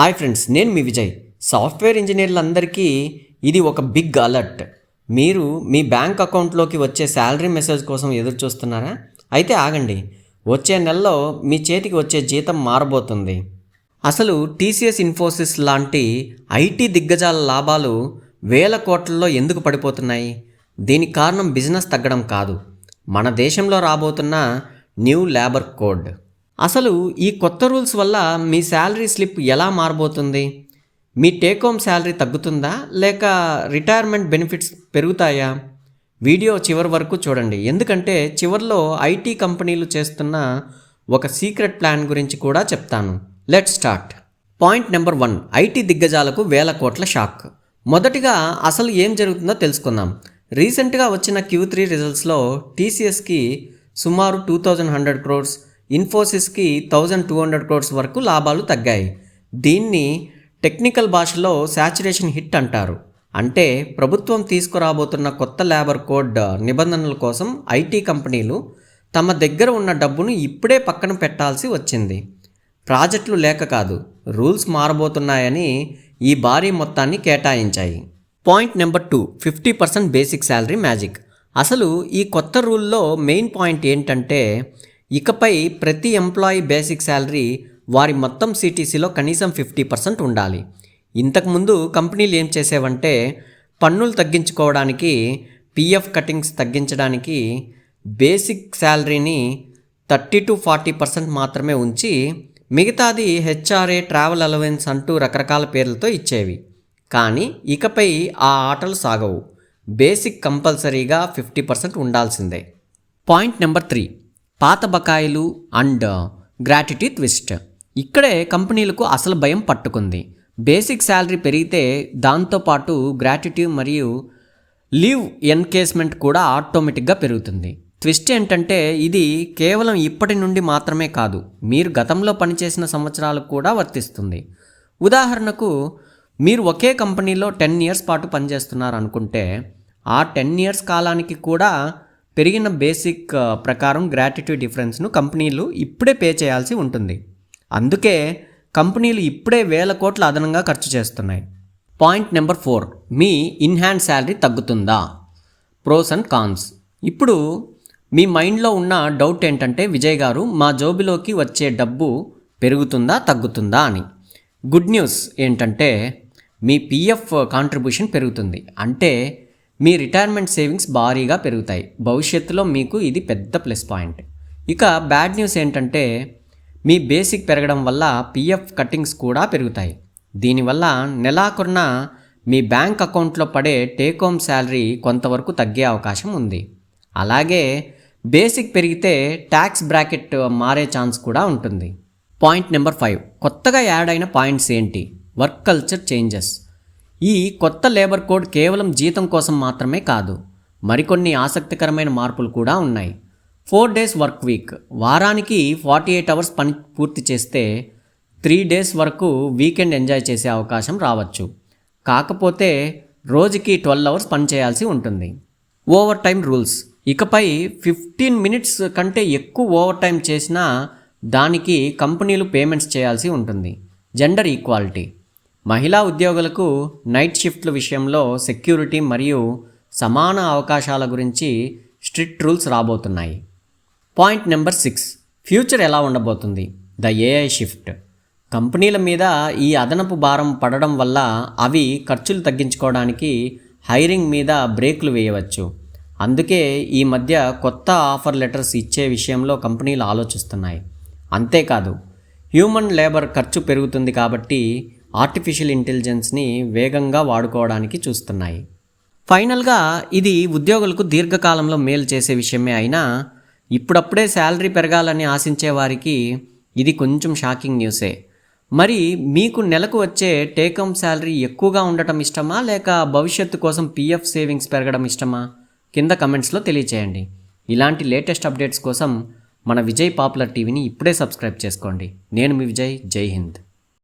Hi friends నేను మీ Vijay. Software ఇంజనీర్లందరికీ ఇది ఒక బిగ్ అలర్ట్. మీరు మీ బ్యాంక్ అకౌంట్లోకి వచ్చే శాలరీ మెసేజ్ కోసం ఎదురు చూస్తున్నారా అయితే ఆగండి. వచ్చే నెలలో మీ చేతికి వచ్చే జీతం మారబోతుంది. అసలు టీసీఎస్ ఇన్ఫోసిస్ లాంటి ఐటీ దిగ్గజాల లాభాలు వేల కోట్లలో ఎందుకు పడిపోతున్నాయి? దీనికి కారణం బిజినెస్ తగ్గడం కాదు. మన దేశంలో రాబోతున్న న్యూ లేబర్ కోడ్. అసలు ఈ కొత్త రూల్స్ వల్ల మీ శాలరీ స్లిప్ ఎలా మారబోతుంది? మీ టేక్ హోమ్ శాలరీ తగ్గుతుందా? లేక రిటైర్మెంట్ బెనిఫిట్స్ పెరుగుతాయా? వీడియో చివరి వరకు చూడండి. ఎందుకంటే చివరిలో ఐటీ కంపెనీలు చేస్తున్న ఒక సీక్రెట్ ప్లాన్ గురించి కూడా చెప్తాను. Let start point number one IT దిగ్గజాలకు వేల కోట్ల షాక్ మొదటిగా అసలు ఏం జరుగుతుందో తెలుసుకుందాం. రీసెంట్గా వచ్చిన క్యూ త్రీ రిజల్ట్స్లో టీసీఎస్కి సుమారు టూ థౌజండ్ హండ్రెడ్ క్రోర్స్ ఇన్ఫోసిస్కి థౌజండ్ టూ హండ్రెడ్ క్రోర్స్ వరకు లాభాలు తగ్గాయి. దీన్ని టెక్నికల్ భాషలో శాచురేషన్ హిట్ అంటారు. అంటే ప్రభుత్వం తీసుకురాబోతున్న కొత్త లేబర్ కోడ్ నిబంధనల కోసం ఐటీ కంపెనీలు తమ దగ్గర ఉన్న డబ్బును ఇప్పుడే పక్కన పెట్టాల్సి వచ్చింది. ప్రాజెక్టులు లేక కాదు రూల్స్ మారబోతున్నాయని ఈ భారీ మొత్తాన్ని కేటాయించాయి. Point number two fifty percent basic salary magic. అసలు ఈ కొత్త రూల్లో మెయిన్ పాయింట్ ఏంటంటే ఇకపై ప్రతి ఎంప్లాయీ బేసిక్ శాలరీ వారి మొత్తం సిటీసీలో కనీసం ఫిఫ్టీ పర్సెంట్ ఉండాలి. ఇంతకుముందు కంపెనీలు ఏం చేసేవంటే పన్నులు తగ్గించుకోవడానికి పిఎఫ్ కటింగ్స్ తగ్గించడానికి బేసిక్ శాలరీని థర్టీ టు ఫార్టీ పర్సెంట్ మాత్రమే ఉంచి మిగతాది హెచ్ఆర్ఏ ట్రావెల్ అలవెన్స్ అంటూ రకరకాల పేర్లతో ఇచ్చేవి. కానీ ఇకపై ఆ ఆటలు సాగవు. బేసిక్ కంపల్సరీగా ఫిఫ్టీ పర్సెంట్ ఉండాల్సిందే. Point number three. పాత బకాయిలు అండ్ గ్రాటిటీ ట్విస్ట్. ఇక్కడే కంపెనీలకు అసలు భయం పట్టుకుంది. బేసిక్ శాలరీ పెరిగితే దాంతోపాటు గ్రాటిటీ మరియు లీవ్ ఎన్కేస్మెంట్ కూడా ఆటోమేటిక్గా పెరుగుతుంది. ట్విస్ట్ ఏంటంటే ఇది కేవలం ఇప్పటి నుండి మాత్రమే కాదు మీరు గతంలో పనిచేసిన సంవత్సరాలకు కూడా వర్తిస్తుంది. ఉదాహరణకు మీరు ఒకే కంపెనీలో టెన్ ఇయర్స్ పాటు పనిచేస్తున్నారు అనుకుంటే ఆ టెన్ ఇయర్స్ కాలానికి కూడా పెరిగిన బేసిక్ ప్రకారం గ్రాటిట్యూడ్ డిఫరెన్స్ను కంపెనీలు ఇప్పుడే పే చేయాల్సి ఉంటుంది. అందుకే కంపెనీలు ఇప్పుడే వేల కోట్ల అదనంగా ఖర్చు చేస్తున్నాయి. పాయింట్ నెంబర్ ఫోర్ మీ ఇన్ హ్యాండ్ శాలరీ తగ్గుతుందా? Pros and cons. ఇప్పుడు మీ మైండ్లో ఉన్న డౌట్ ఏంటంటే విజయ్ గారు మా జోబిలోకి వచ్చే డబ్బు పెరుగుతుందా తగ్గుతుందా అని. గుడ్ న్యూస్ ఏంటంటే మీ పిఎఫ్ కాంట్రిబ్యూషన్ పెరుగుతుంది. అంటే మీ రిటైర్మెంట్ సేవింగ్స్ భారీగా పెరుగుతాయి. భవిష్యత్తులో మీకు ఇది పెద్ద ప్లస్ పాయింట్ ఇక బ్యాడ్ న్యూస్ ఏంటంటే మీ బేసిక్ పెరగడం వల్ల పిఎఫ్ కట్టింగ్స్ కూడా పెరుగుతాయి. దీనివల్ల నెలాకున్న మీ బ్యాంక్ అకౌంట్లో పడే టేక్ హోమ్ శాలరీ కొంతవరకు తగ్గే అవకాశం ఉంది. అలాగే బేసిక్ పెరిగితే ట్యాక్స్ బ్రాకెట్ మారే ఛాన్స్ కూడా ఉంటుంది. పాయింట్ నెంబర్ ఫైవ్ కొత్తగా యాడ్ అయిన పాయింట్స్ ఏంటి? వర్క్ కల్చర్ చేంజెస్ ఈ కొత్త లేబర్ కోడ్ కేవలం జీతం కోసం మాత్రమే కాదు మరికొన్ని ఆసక్తికరమైన మార్పులు కూడా ఉన్నాయి. Four days work week. వారానికి ఫార్టీ ఎయిట్ అవర్స్ పని పూర్తి చేస్తే త్రీ డేస్ వరకు వీకెండ్ ఎంజాయ్ చేసే అవకాశం రావచ్చు. కాకపోతే రోజుకి ట్వెల్వ్ అవర్స్ పని చేయాల్సి ఉంటుంది. Overtime rules. ఇకపై ఫిఫ్టీన్ మినిట్స్ కంటే ఎక్కువ ఓవర్ టైం చేసినా దానికి కంపెనీలు పేమెంట్స్ చేయాల్సి ఉంటుంది. Gender equality. మహిళా ఉద్యోగులకు నైట్ షిఫ్ట్ల విషయంలో సెక్యూరిటీ మరియు సమాన అవకాశాల గురించి స్ట్రిక్ట్ రూల్స్ రాబోతున్నాయి. Point number six. ఫ్యూచర్ ఎలా ఉండబోతుంది? The AI shift. కంపెనీల మీద ఈ అదనపు భారం పడడం వల్ల అవి ఖర్చులు తగ్గించుకోవడానికి హైరింగ్ మీద బ్రేకులు వేయవచ్చు. అందుకే ఈ మధ్య కొత్త ఆఫర్ లెటర్స్ ఇచ్చే విషయంలో కంపెనీలు ఆలోచిస్తున్నాయి. అంతేకాదు హ్యూమన్ లేబర్ ఖర్చు పెరుగుతుంది కాబట్టి ఆర్టిఫిషియల్ ఇంటెలిజెన్స్ని వేగంగా వాడుకోవడానికి చూస్తున్నాయి. ఫైనల్గా ఇది ఉద్యోగులకు దీర్ఘకాలంలో మేలు చేసే విషయమే అయినా ఇప్పుడప్పుడే శాలరీ పెరగాలని ఆశించే వారికి ఇది కొంచెం షాకింగ్ న్యూసే. మరి మీకు నెలకు వచ్చే టేక్ హోమ్ శాలరీ ఎక్కువగా ఉండటం ఇష్టమా లేక భవిష్యత్తు కోసం పీఎఫ్ సేవింగ్స్ పెరగడం ఇష్టమా? కింద కమెంట్స్లో తెలియచేయండి. ఇలాంటి లేటెస్ట్ అప్డేట్స్ కోసం మన విజయ్ పాపులర్ టీవీని ఇప్పుడే సబ్స్క్రైబ్ చేసుకోండి. నేను మీ విజయ్ జై హింద్.